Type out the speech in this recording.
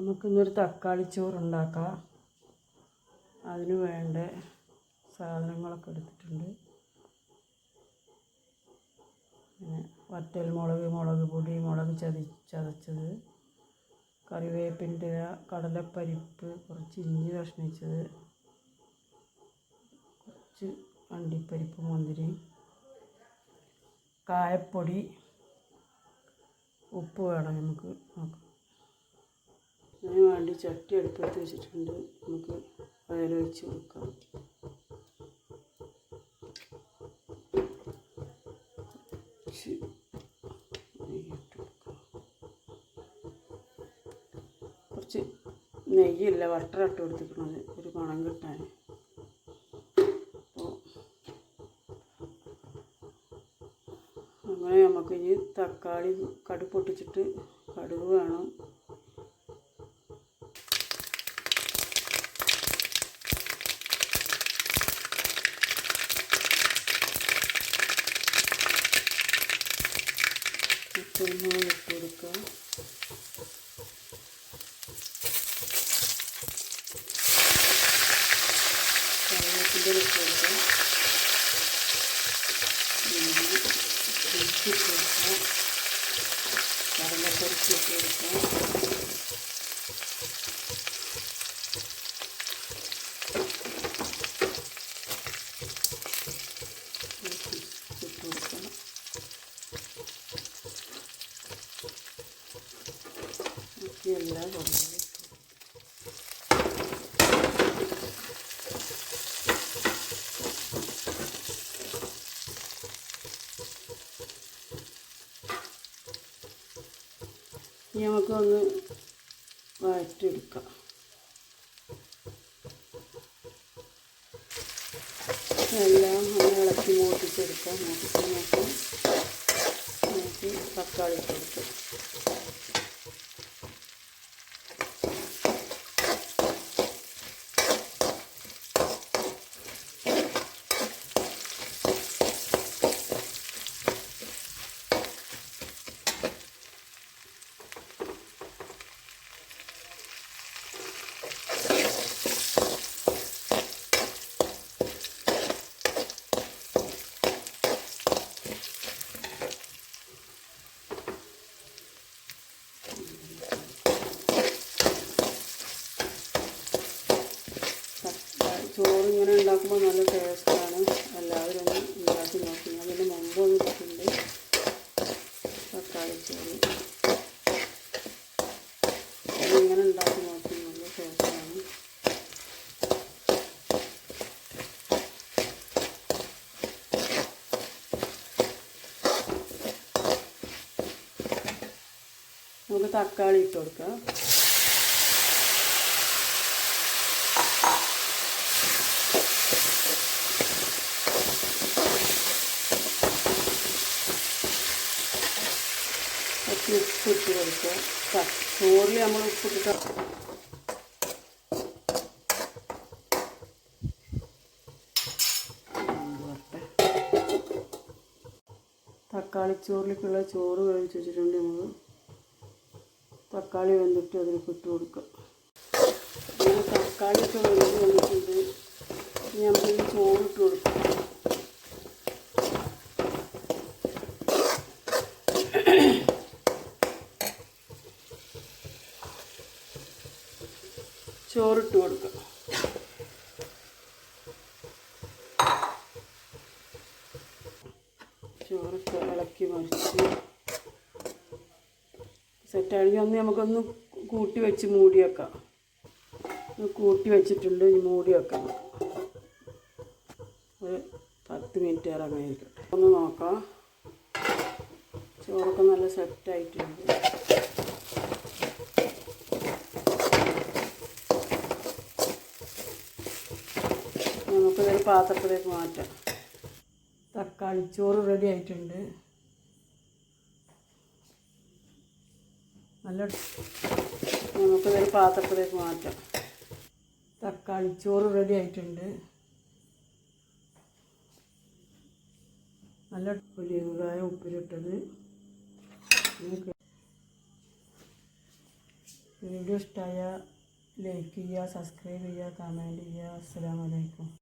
നമുക്കിന്നൊരു തക്കാളി ചോറുണ്ടാക്കാം. അതിന് വേണ്ട സാധനങ്ങളൊക്കെ എടുത്തിട്ടുണ്ട്. വറ്റൽ മുളക് മുളക് പൊടി മുളക് ചതി ചതച്ചത്. കറിവേപ്പിന്റെ കടലപ്പരിപ്പ് കുറച്ച് ഇഞ്ചി കഷ്ണിച്ചത്. കുറച്ച് അണ്ടിപ്പരിപ്പ് മുന്തിരി. കായപ്പൊടി ഉപ്പ് വേണം നമുക്ക് നോക്കാം. അതിന് വേണ്ടി ചട്ടി അടുപ്പത്ത് വെച്ചിട്ടുണ്ട്. നമുക്ക് നെയ്യിട്ട് കൊടുക്കാം കുറച്ച് നെയ്യില്ല വട്ടർ ഇട്ട് കൊടുത്തിട്ടുണ്ട് ഒരു മണം കിട്ടാൻ. അപ്പോൾ അങ്ങനെ നമുക്ക് ഇനി തക്കാളി കടുപ്പൊട്ടിച്ചിട്ട് കടുക് വേണം. കുരുമുളക് ഇട്ട് കൊടുക്കുക കറിവേപ്പിന്റെ ഇട്ട് കൊടുക്കുക പിന്നെ ഇഞ്ചി ഇട്ട് കൊടുക്കുക കടലപ്പരിപ്പ് ഇട്ട് കൊടുക്കുക ഇട്ട് കൊടുക്കുക ബാക്കി എല്ലാ കൊടുക്കുക ഇനി നമുക്കൊന്ന് വഴറ്റെടുക്കാം എല്ലാം ഒന്ന് ഇളക്കി മൂട്ടിച്ചെടുക്കാം നോക്കാം നമുക്ക് തക്കാളി കൊടുക്കാം തക്കാളി ചോറ് ഇങ്ങനെ ഉണ്ടാക്കുമ്പോൾ നല്ല ടേസ്റ്റാണ്. എല്ലാവരും ഒന്ന് ഉണ്ടാക്കി നോക്കി. ഞാൻ ഇതിന് മുമ്പ് വന്നിട്ടുണ്ട് തക്കാളി ചോറ്. ഇങ്ങനെ ഉണ്ടാക്കി നോക്കി. നല്ല ടേസ്റ്റാണ്. നമുക്ക് തക്കാളി ഇട്ട് കൊടുക്കാം കുറച്ച് ഉപ്പ് ഇട്ട് കൊടുക്കുക ചോറിൽ നമ്മൾ ഉപ്പിട്ടിട്ട് തക്കാളി ചോറിലേക്കുള്ള ചോറ് വേവിച്ച് വെച്ചിട്ടുണ്ട് നമ്മൾ തക്കാളി വെന്തിട്ട് അതിലേക്ക് ഇട്ട് കൊടുക്കുക തക്കാളി തക്കാളിയൊക്കെ വെന്ത് വന്നിട്ടുണ്ട്. നമുക്ക് ചോറ് ഇട്ട് ചോറിട്ട് കൊടുക്കുക ചോറൊക്കെ ഇളക്കി മറിച്ച്. സെറ്റാണെങ്കിൽ ഒന്ന് നമുക്കൊന്ന് കൂട്ടി വെച്ച് മൂടി വെക്കാം. കൂട്ടി വെച്ചിട്ടുണ്ട്. മൂടി വെക്കാം ഒരു പത്ത് മിനിറ്റ് ഇറങ്ങായിരിക്കട്ടെ ഒന്ന് നോക്കാം. ചോറൊക്കെ നല്ല സെറ്റായിട്ടുണ്ട് നമുക്കിതൊരു പാത്രത്തിലേക്ക് മാറ്റാം. തക്കാളി ചോറ് റെഡി ആയിട്ടുണ്ട്. നല്ല നമുക്ക് നമുക്കിതൊരു പാത്രത്തിലേക്ക് മാറ്റാം. തക്കാളി ചോറ് റെഡി ആയിട്ടുണ്ട്. നല്ല ഒലിവുകായ ഉപ്പിലിട്ടത്. വീഡിയോ ഇഷ്ടമായ ലൈക്ക് ചെയ്യുക സബ്സ്ക്രൈബ് ചെയ്യുക കമന്റ് ചെയ്യുക. അസ്സാം വലൈക്കും